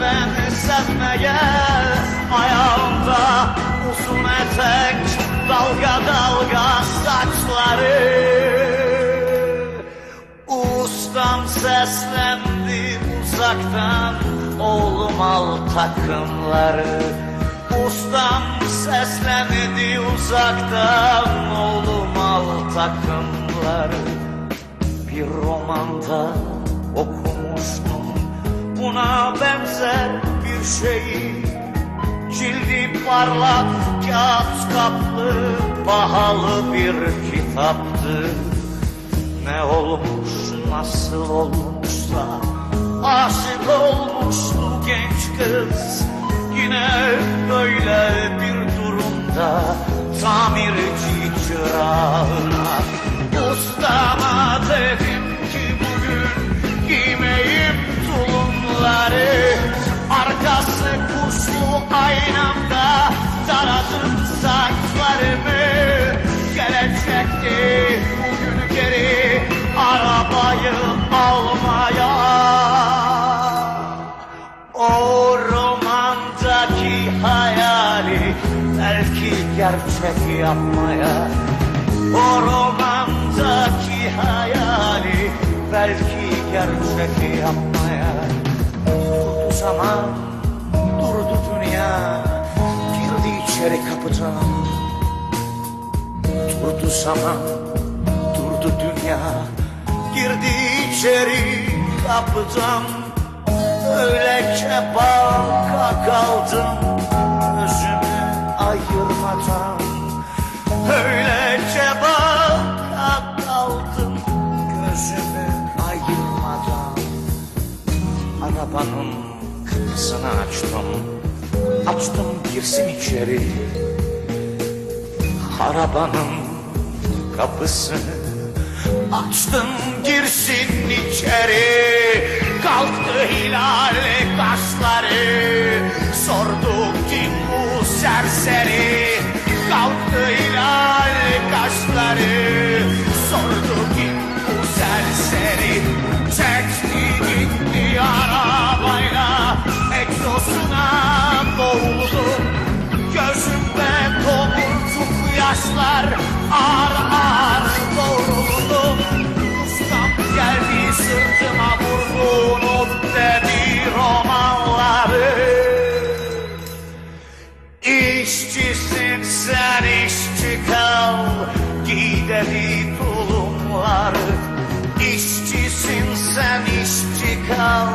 ben sevmeye Ayağımda uzun etek Dalga dalga saçları. Ustam seslendi uzaktan Oğlum al takımları. Ustam seslendi uzaktan Oğlum al takımları. Bir romanda okumuştum Buna benzer bir şeyi Cildi parlak kağıt kaplı Pahalı bir kitaptı. Ne olmuş nasıl olmuşsa Aşık olmuştu genç kız. Yine böyle bir durumda Tamirci çırağına geri Arabayı almaya. O romandaki hayali Belki gerçek yapmaya. O romandaki hayali Belki gerçek yapmaya. Durdu zaman, durdu dünya Girdi içeri kapıdan. Durdu zaman, durdu dünya. Girdi içeri kapıdan Öylece baka kaldım. Gözümü ayırmadan Öylece baka kaldım. Gözümü ayırmadan. Arabanın kapısını açtım. Açtım girsin içeri. Arabanın kapısını Açtım girsin içeri. Kalktı hilal kaşları. Sordu kim bu serseri? Kalktı İşçisin sen işçi kal. Giy dedi tulumları İşçisin sen işçi kal.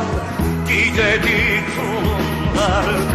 Giy dedi tulumları